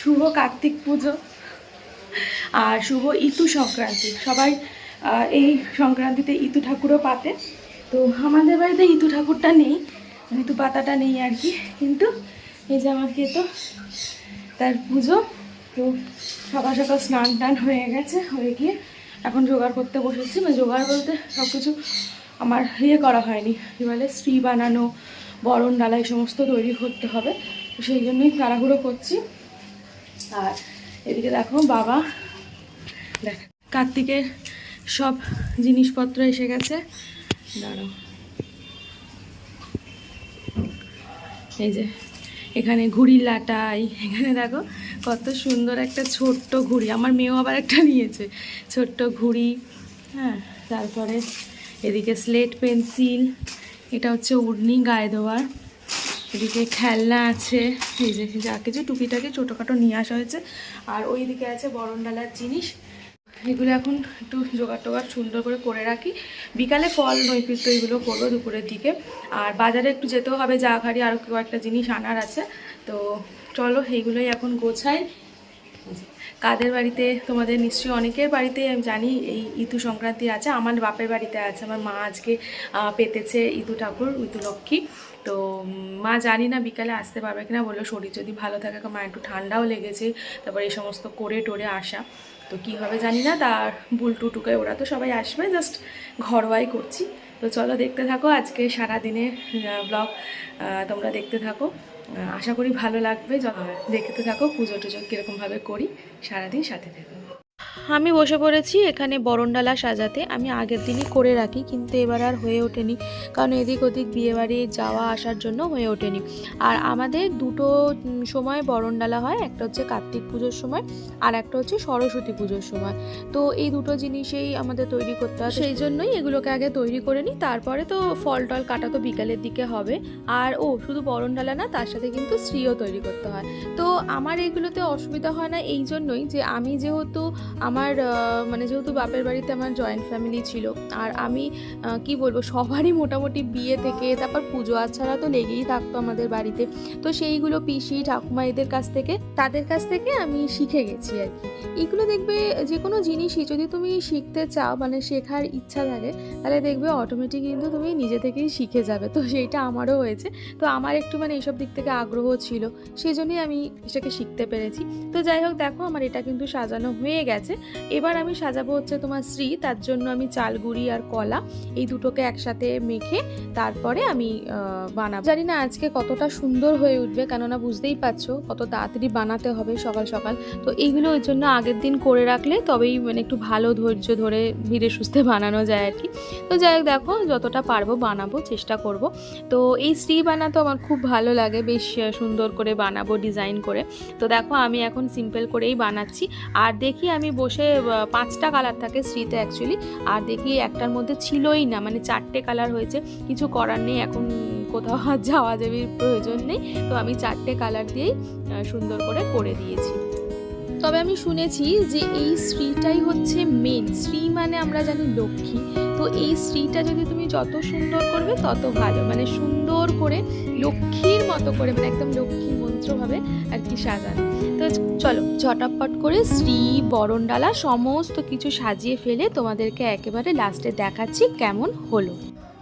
শুভ কার্তিক পুজো আর শুভ ইতু সংক্রান্তি। সবাই এই সংক্রান্তিতে ইতু ঠাকুরও পাতে তো আমাদের বাড়িতে ইতু ঠাকুরটা নেই ইতু পাতাটা নেই আর কি। কিন্তু এই যে আমাকে তো তার পুজো, তো সকাল সকাল স্নান টান হয়ে গেছে, হয়ে গিয়ে এখন জোগাড় করতে বসেছি। মানে জোগাড় বলতে সব কিছু আমার ইয়ে করা হয়নি। কী বলে, স্ত্রী বানানো, বরণ ডালা, এই সমস্ত তৈরি করতে হবে। তো সেই জন্যই তাড়াহুড়ো করছি। আর এদিকে দেখো বাবা, দেখ, কার্তিকের সব জিনিসপত্র এসে গেছে। এই যে, এখানে ঘুড়ির লাটাই, এখানে দেখো কত সুন্দর একটা ছোট্ট ঘুড়ি। আমার মেয়েও আবার একটা নিয়েছে, ছোট্ট ঘুড়ি। হ্যাঁ তারপরে এদিকে স্লেট পেন্সিল, এটা হচ্ছে উড়নি গায়ে দেওয়ার। এদিকে খেলনা আছে, এই যে যা কিছু টুকিটাকি ছোটোখাটো নিয়ে আসা হয়েছে। আর ওই দিকে আছে বরণডালার জিনিস। এগুলো এখন একটু জোগাড় টোগাড় সুন্দর করে করে রাখি। বিকালে ফল নৈপিত্য এগুলো করব দুপুরের দিকে। আর বাজারে একটু যেতেও হবে, যা খাড়ি আরও কয়েকটা জিনিস আনার আছে। তো চলো, এইগুলোই এখন গোছাই। কাদের বাড়িতে? তোমাদের নিশ্চয়ই অনেকের বাড়িতে আমি জানি এই ইতু সংক্রান্তি আছে। আমার বাপের বাড়িতে আছে, আমার মা আজকে পেতেছে ইতু ঠাকুর, ইতু লক্ষ্মী। তো মা জানি না বিকালে আসতে পারবে কিনা, বলল শরীর যদি ভালো থাকে মা একটু ঠান্ডাও লেগেছে, তারপর এই সমস্ত করে টোরে আসা। তো কি হবে জানি না, তার বুলটু টুকে ওরা তো সবাই আসবে জাস্ট ঘরোয়াই করছি। তো চলো দেখতে থাকো আজকে সারাদিনের ব্লগ তোমরা দেখতে থাকো। আশা করি ভালো লাগবে দেখতে থাকো, পুজো টুজো কীরকমভাবে করি, সারাদিন সাথে থাকো। আমি বসে পড়েছি এখানে বরণডালা সাজাতে। আমি আগের দিনই করে রাখি, কিন্তু এবার আর হয়ে ওঠেনি। কারণ এদিক ওদিক বিয়েবাড়ি যাওয়া আসার জন্য হয়ে ওঠেনি। আর আমাদের দুটো সময় বরণডালা হয়, একটা হচ্ছে কার্তিক পুজোর সময় আর একটা হচ্ছে সরস্বতী পুজোর সময়। তো এই দুটো জিনিসেই আমাদের তৈরি করতে হয়। সেই জন্যই এগুলোকে আগে তৈরি করে নিই, তারপরে তো ফল টল কাটা তো বিকালের দিকে হবে। আর ও, শুধু বরণডালা না, তার সাথে কিন্তু স্ত্রীও তৈরি করতে হয়। তো আমার এইগুলোতে অসুবিধা হয় না এই জন্যই যে আমি যেহেতু আমার মানে যেহেতু বাপের বাড়িতে আমার জয়েন্ট ফ্যামিলি ছিল, আর আমি কি বলব, সবারই মোটামুটি বিয়ে থেকে, তারপর পুজো আচ্ছারা তো লেগেই থাকতো আমাদের বাড়িতে। তো সেইগুলো পিসি, ঠাকুমা এদের কাছ থেকে, তাদের কাছ থেকে আমি শিখে গেছি আর কি। এগুলো দেখবে যে কোনো জিনিসই, যদি তুমি শিখতে চাও মানে শেখার ইচ্ছা থাকে, তাহলে দেখবে অটোমেটিক কিন্তু তুমি নিজে থেকেই শিখে যাবে। তো সেইটা আমারও হয়েছে। তো আমার একটু মানে এইসব দিক থেকে আগ্রহ ছিল সেই জন্যই আমি সেটাকে শিখতে পেরেছি। তো যাই হোক, দেখো, আমার এটা কিন্তু সাজানো হয়ে গেছে। এবার আমি সাজাবো হচ্ছে তোমার শ্রী, তার জন্য আমি চাল চালগুড়ি আর কলা, এই দুটোকে একসাথে মেখে তারপরে আমি বানাবো। জানি না আজকে কতটা সুন্দর হয়ে উঠবে, কেননা বুঝতেই পারছ কত তাড়াতাড়ি বানাতে হবে সকাল সকাল। তো এইগুলো ওই জন্য আগের দিন করে রাখলে তবেই মানে একটু ভালো ধৈর্য ধরে ধীরে সুস্থে বানানো যায় আর কি। তো যাই হোক, দেখো যতটা পারব বানাবো, চেষ্টা করব। তো এই শ্রী বানাতে আমার খুব ভালো লাগে, বেশ সুন্দর করে বানাবো, ডিজাইন করে। তো দেখো আমি এখন সিম্পল করেই বানাচ্ছি। আর দেখি আমি বসে পাঁচটা কালার থাকে শ্রীতে অ্যাকচুয়ালি আর দেখি একটার মধ্যে ছিলই না মানে চারটে কালার হয়েছে। কিছু করার নেই, এখন কোথাও যাওয়া যাবির প্রয়োজন নেই। তো আমি চারটে কালার দিয়েই সুন্দর করে করে দিয়েছি। তবে আমি শুনেছি যে এই শ্রীটাই হচ্ছে মেন শ্রী মানে আমরা জানি লক্ষ্মী। তো এই শ্রীটা যদি তুমি যত সুন্দর করবে, তত ভালো। মানে সুন্দর করে লক্ষ্মীর মতো করে মানে একদম লক্ষ্মী মন্ত্রভাবে আর কি সাজানো। তো চলো, ঝটাপট করে শ্রী বরণডালা সমস্ত কিছু সাজিয়ে ফেলে তোমাদেরকে একেবারে লাস্টে দেখাচ্ছি কেমন হলো।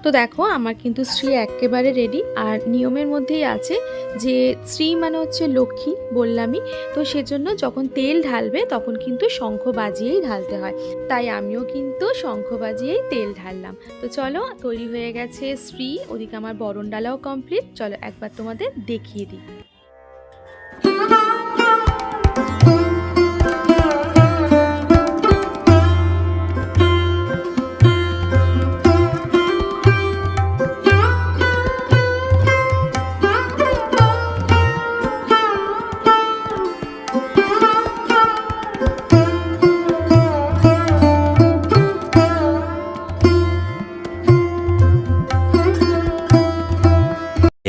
তো দেখো, আমার কিন্তু শ্রী একেবারে রেডি আর নিয়মের মধ্যেই আছে যে শ্রী মানে হচ্ছে লক্ষ্মী বললামই, তো সেজন্য যখন তেল ঢালবে তখন কিন্তু শঙ্খ বাজিয়েই ঢালতে হয়। তাই আমিও কিন্তু শঙ্খ বাজিয়েই তেল ঢাললাম। তো চলো, তৈরি হয়ে গেছে শ্রী, ওদিকে আমার বরণডালাও কমপ্লিট চলো একবার তোমাদের দেখিয়ে দিই।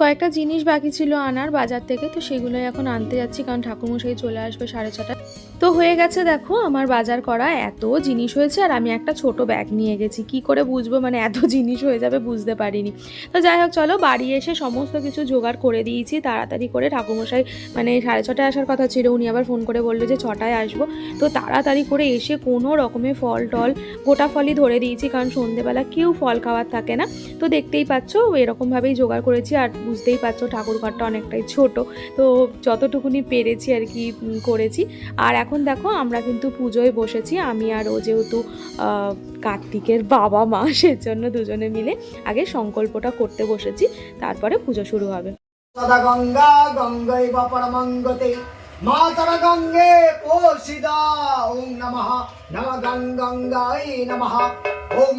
কয়েকটা জিনিস বাকি ছিল আনার বাজার থেকে, তো সেগুলোই এখন আনতে যাচ্ছি, কারণ ঠাকুরমশাই চলে আসবে সাড়ে ছটা তো হয়ে গেছে, দেখো, আমার বাজার করা এত জিনিস হয়েছে, আর আমি একটা ছোট ব্যাগ নিয়ে গেছি। কি করে বুঝব মানে এত জিনিস হয়ে যাবে বুঝতে পারিনি। তো যাই হোক, চলো বাড়ি এসে সমস্ত কিছু জোগাড় করে দিয়েছি, তাড়াতাড়ি করে ঠাকুরমশাই মানে সাড়ে ছটায় আসার কথা ছিল, উনি আবার ফোন করে বলল যে ছটায় আসব। তো তাড়াতাড়ি করে এসে কোনো রকমের ফল টল, গোটা ফলই ধরে দিয়েছি, কারণ সন্ধেবেলা কেউ ফল খাওয়ার থাকে না। তো দেখতেই পাচ্ছ, এরকমভাবেই জোগাড় করেছি, আর বুঝতেই পারছ ঠাকুর ঘরটা অনেকটাই ছোট। তো যতটুকুনি পেরেছি আর কি করেছি। আর এখন দেখো আমরা কিন্তু পুজোয় বসেছি, আমি আর ও যেহেতু কার্তিকের বাবা মা, সেজন্য দুজনে মিলে আগে সংকল্পটা করতে বসেছি, তারপরে পুজো শুরু হবে। সদা গঙ্গা গঙ্গে পোষিদা নমঃ, নম গং গঙ্গাই নমঃ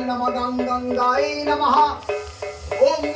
নম গং গঙ্গাই নমঃ। ওম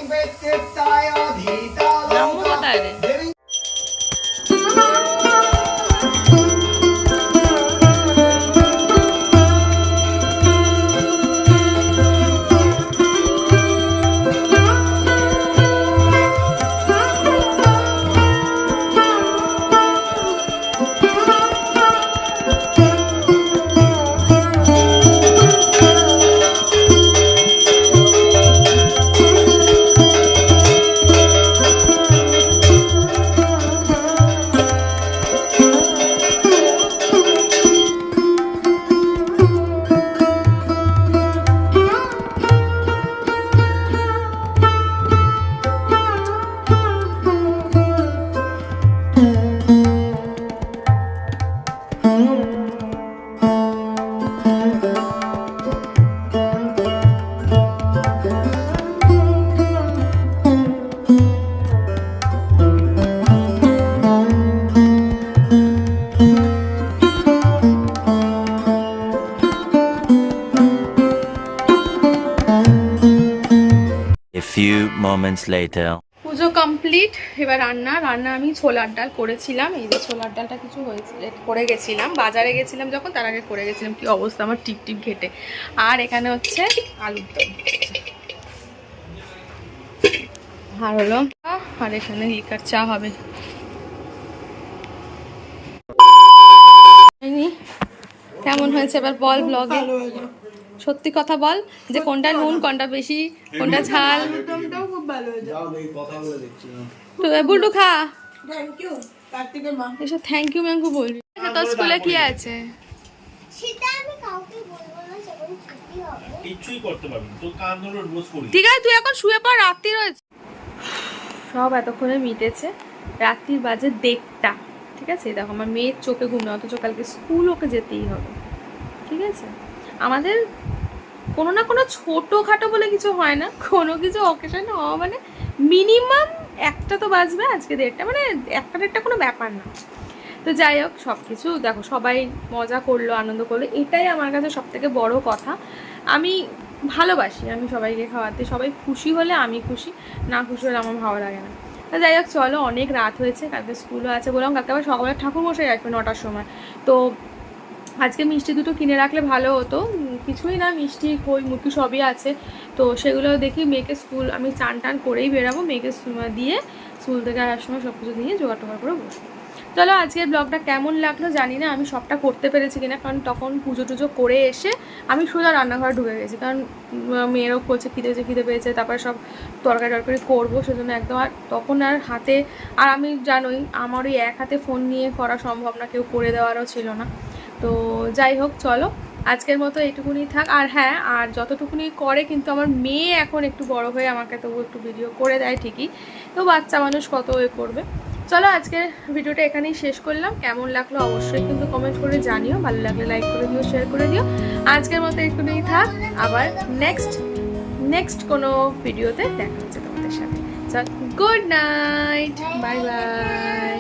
moments later. পুজো কমপ্লিট এবার রান্না। রান্না আমি ছোলার ডাল করেছিলাম। এই যে ছোলার ডালটা কিছু হয়েছে করে গেছিলাম। বাজারে গেছিলাম যখন তার আগে করে গেছিলাম। কি অবস্থা আমার টিপ টিপ ঘেটে। আর এখানে হচ্ছে আলুর দম। আর হলো আর এখানে লিকার চা হবে? কেমন হয়েছে এবার বল ব্লগে সত্যি কথা বল যে কোনটা নুন কোনটা বেশি কোনটা ঝাল? তো বুলটু খা। এসব থ্যাংক ইউ তোর স্কুলে কি আছে? সেটা আমি কাউকে বলব না যখন ছুটি হবে। কিচ্ছুই করতে পারবি না। কান ধরে রোজ করি ঠিক আছে তুই এখন শুয়ে পড় রাত্রি রয়েছে। সব এতক্ষণে মিটেছে রাত্রির বাজে দেড়টা। ঠিক আছে দেখো আমার মেয়ের চোখে ঘুম নেই অথচ কালকে স্কুল ওকে যেতেই হবে। ঠিক আছে? আমাদের কোনো না কোনো ছোটোখাটো বলে কিছু হয় না। কোনো কিছু অকেশন হওয়া মানে মিনিমাম একটা তো বাজবে, আজকে দেড়টা। মানে একটা দেড়টা কোনো ব্যাপার না। তো যাই হোক সব কিছু দেখো, সবাই মজা করল, আনন্দ করল, এটাই আমার কাছে সব থেকে বড় কথা। আমি ভালোবাসি, আমি সবাইকে খাওয়াতে, সবাই খুশি হলে আমি খুশি, না খুশি হলে আমার ভালো লাগে না। তো যাই হোক, চলো, অনেক রাত হয়েছে, কালকে স্কুলও আছে বললাম, কালকে আবার সকালে ঠাকুর ঠাকুরমশাই আসবে নটার সময়। তো আজকে মিষ্টি দুটো কিনে রাখলে ভালো হতো। কিছুই না, মিষ্টি, খই মুরকি সবই আছে। তো সেগুলো দেখি মেয়েকে স্কুল, আমি চান টান করেই বেরাবো। মেয়েকে দিয়ে স্কুল থেকে আসার সময় সব কিছু নিয়ে জোগাড় টোগাড় করে বসবো। চলো আজকের ব্লগটা কেমন লাগল জানি না, আমি সবটা করতে পেরেছি কিনা। কারণ তখন পুজো টুজো করে এসে আমি সোজা রান্নাঘরে ঢুকে গেছি। কারণ মেয়েরও করছে, খিদে পেয়েছে খিদে পেয়েছে। তারপরে সব তরকারি টরকারি করব সেজন্য একদম। আর তখন আর হাতে, আর আমি জানোই, আমার ওই এক হাতে ফোন নিয়ে করা সম্ভব না, কেউ করে দেওয়ারও ছিল না। তো যাই হোক, চলো। আজকের মতো এইটুকুনি থাক। আর হ্যাঁ আর যতটুকুনি করে কিন্তু আমার মেয়ে এখন একটু বড় হয়ে আমাকে তবু একটু ভিডিও করে দেয় ঠিকই। তো বাচ্চা মানুষ কত এ করবে? চলো, আজকের ভিডিওটা এখানেই শেষ করলাম। কেমন লাগল অবশ্যই কিন্তু কমেন্ট করে জানিও। ভালো লাগলে লাইক করে দিও শেয়ার করে দিও। আজকের মতো একটুকুনি থাক। আবার নেক্সট নেক্সট কোনো ভিডিওতে দেখা হচ্ছে তোমাদের সাথে। চল গুড নাইট বাই বাই